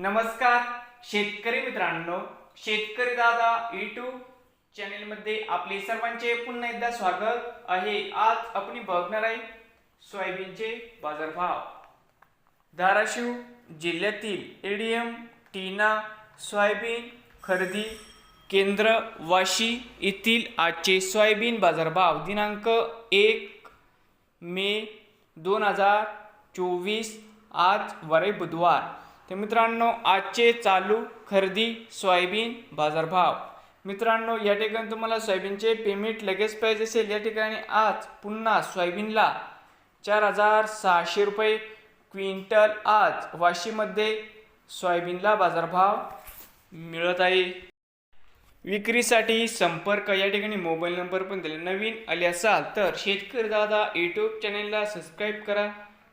नमस्कार शेतकरी मित्रांनो शेतकरी दादा युट्यूब चॅनेलमध्ये आपले सर्वांचे पुन्हा एकदा स्वागत आहे. आज आपण बघणार आहे सोयाबीनचे बाजारभाव. धाराशिव जिल्ह्यातील एडीएम टीना सोयाबीन खरेदी केंद्र वाशी येथील आजचे सोयाबीन बाजारभाव दिनांक एक मे दोन हजार चोवीस आज वारे बुधवार. तर मित्रांनो आजचे चालू खरेदी सोयाबीन बाजारभाव. मित्रांनो या ठिकाणी तुम्हाला सोयाबीनचे पेमेंट लगेच पाहिजे असेल. या ठिकाणी आज पुन्हा सोयाबीनला चार हजार सहाशे रुपये क्विंटल आज वाशीमध्ये सोयाबीनला बाजारभाव मिळत आहे. विक्रीसाठी संपर्क या ठिकाणी मोबाईल नंबर पण दिले नवीन आले असाल तर शेतकरी दादा यूट्यूब चॅनेलला सबस्क्राईब करा.